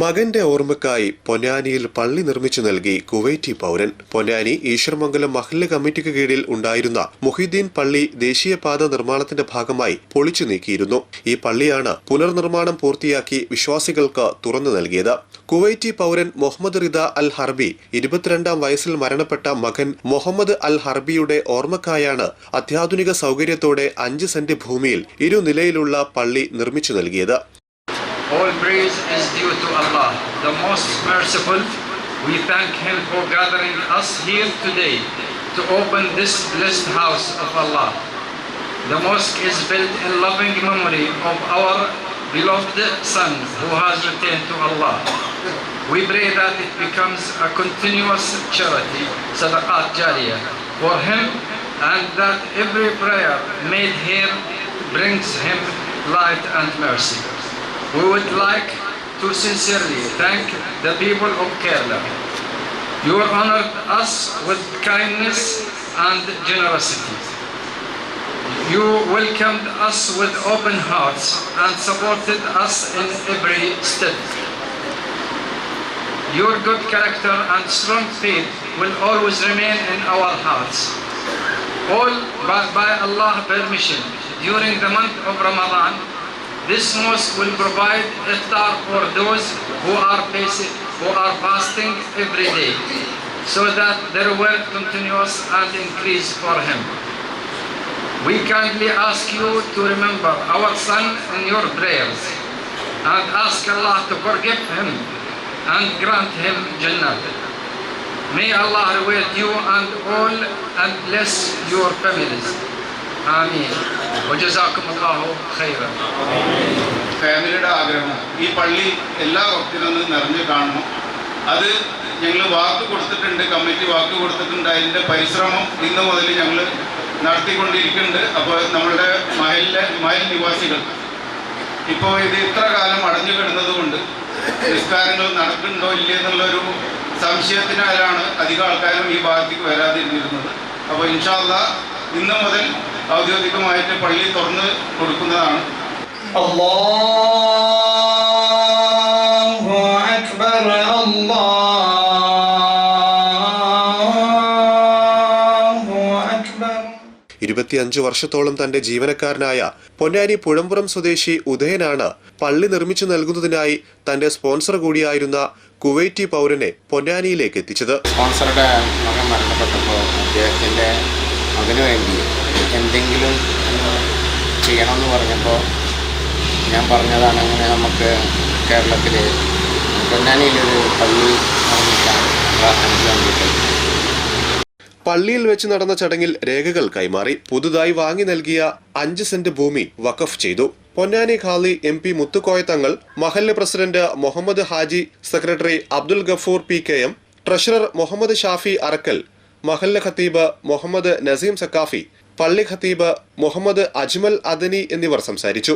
മകന്റെ ഓർമ്മക്കായി പൊന്നാനിയിൽ പള്ളി നിർമ്മിച്ചു നൽകി കുവൈറ്റി പൗരൻ. പൊന്നാനി ഈശ്വരമംഗലം മഹല്ല് കമ്മിറ്റിക്ക് കീഴിൽ ഉണ്ടായിരുന്ന മുഹിദ്ദീൻ പള്ളി ദേശീയപാത നിർമ്മാണത്തിന്റെ ഭാഗമായി പൊളിച്ചു നീക്കിയിരുന്നു. ഈ പള്ളിയാണ് പുനർനിർമ്മാണം പൂർത്തിയാക്കി വിശ്വാസികൾക്ക് തുറന്നു നൽകിയത്. കുവൈറ്റി പൗരൻ മുഹമ്മദ് റിദ അൽ ഹർബി ഇരുപത്തിരണ്ടാം വയസ്സിൽ മരണപ്പെട്ട മകൻ മുഹമ്മദ് അൽ ഹർബിയുടെ ഓർമ്മക്കായാണ് അത്യാധുനിക സൗകര്യത്തോടെ അഞ്ച് സെന്റ് ഭൂമിയിൽ ഇരുനിലയിലുള്ള പള്ളി നിർമ്മിച്ചു നൽകിയത്. All praise is due to Allah, the most merciful. We thank Him for gathering us here today to open this blessed house of Allah. The mosque is built in loving memory of our beloved son who has returned to Allah. We pray that it becomes a continuous charity, sadaqat jariyah, for him and that every prayer made here brings him light and mercy. We would like to sincerely thank the people of Kerala. You honored us with kindness and generosity. You welcomed us with open hearts and supported us in every step. Your good character and strong faith will always remain in our hearts. All by, by Allah's permission, during the month of Ramadan, this mosque will provide iftar for those who are who are fasting every day, so that their wealth continues and increase for him. We kindly ask you to remember our son in your prayers and ask Allah to forgive him and grant him Jannah. May Allah reward you and all and bless your families. ആമീൻ. ഒജസാക്കുമല്ലാഹോ ഖൈറ ഫാമിലിയുടെ ആഗ്രഹം. ഈ പള്ളി എല്ലാ ഭക്തരും നിറഞ്ഞു കാണണം. അത് ഞങ്ങൾ വാക്ക് കൊടുത്തിട്ടുണ്ട് കമ്മിറ്റി വാക്ക് കൊടുത്തിട്ടുണ്ട്. അതിന്റെ പരിശ്രമം ഇന്ന് മുതൽ ഞങ്ങൾ നടത്തിക്കൊണ്ടിരിക്കുന്നുണ്ട്. അപ്പോൾ നമ്മളുടെ മഹലിലെ മഹൽ നിവാസികൾ. ഇപ്പോൾ ഇത് ഇത്ര കാലം അടഞ്ഞു കിടന്നത് കൊണ്ട് നിസ്കാരങ്ങൾ നടക്കുന്നുണ്ടോ ഇല്ലേ എന്നുള്ളൊരു സംശയത്തിനാലാണ് അധികം ആൾക്കാരും ഈ ഭാഗത്തേക്ക് വരാതിരുന്നിരുന്നത്. അപ്പോൾ ഇൻഷാല്ല ഇന്ന് മുതൽ ഔദ്യോഗികമായിട്ട് പള്ളി തുറന്ന് കൊടുക്കുന്നതാണ്. അള്ളാഹു അക്ബർ ഇരുപത്തിയഞ്ചു വർഷത്തോളം തന്റെ ജീവനക്കാരനായ പൊന്നാനി പുഴമ്പുറം സ്വദേശി ഉദയനാണ് പള്ളി നിർമ്മിച്ചു നൽകുന്നതിനായി തന്റെ സ്പോൺസർ കൂടിയായിരുന്ന കുവൈറ്റി പൗരനെ പൊന്നാനിയിലേക്ക് എത്തിച്ചത്. സ്പോൺസറുടെ മകൻ മരണപ്പെട്ടപ്പോൾ അദ്ദേഹത്തിന്റെ മകന് വേണ്ടി എന്തെങ്കിലും ചെയ്യണമെന്ന് പറഞ്ഞപ്പോൾ ഞാൻ പറഞ്ഞതാണ് അങ്ങനെ നമുക്ക് കേരളത്തിൽ പൊന്നാനിയിലൊരു പള്ളി നിർമ്മിക്കാൻ വേണ്ടിയിട്ട്. പള്ളിയിൽ വെച്ച് നടന്ന ചടങ്ങിൽ രേഖകൾ കൈമാറി പുതുതായി വാങ്ങി നൽകിയ അഞ്ച് സെന്റ് ഭൂമി വഖഫ് ചെയ്തു. പൊന്നാനി ഖാലി എം പി മുത്തുക്കോയ തങ്ങൾ മഹല്ല് president Muhammad Haji secretary Abdul Gafoor P K M treasurer Muhammad Shafi Arakkal മഹല്ല് ഖത്തീബ് മുഹമ്മദ് നസീം സക്കാഫി പള്ളി ഖത്തീബ് മുഹമ്മദ് അജ്മൽ അദനി എന്നിവർ സംസാരിച്ചു.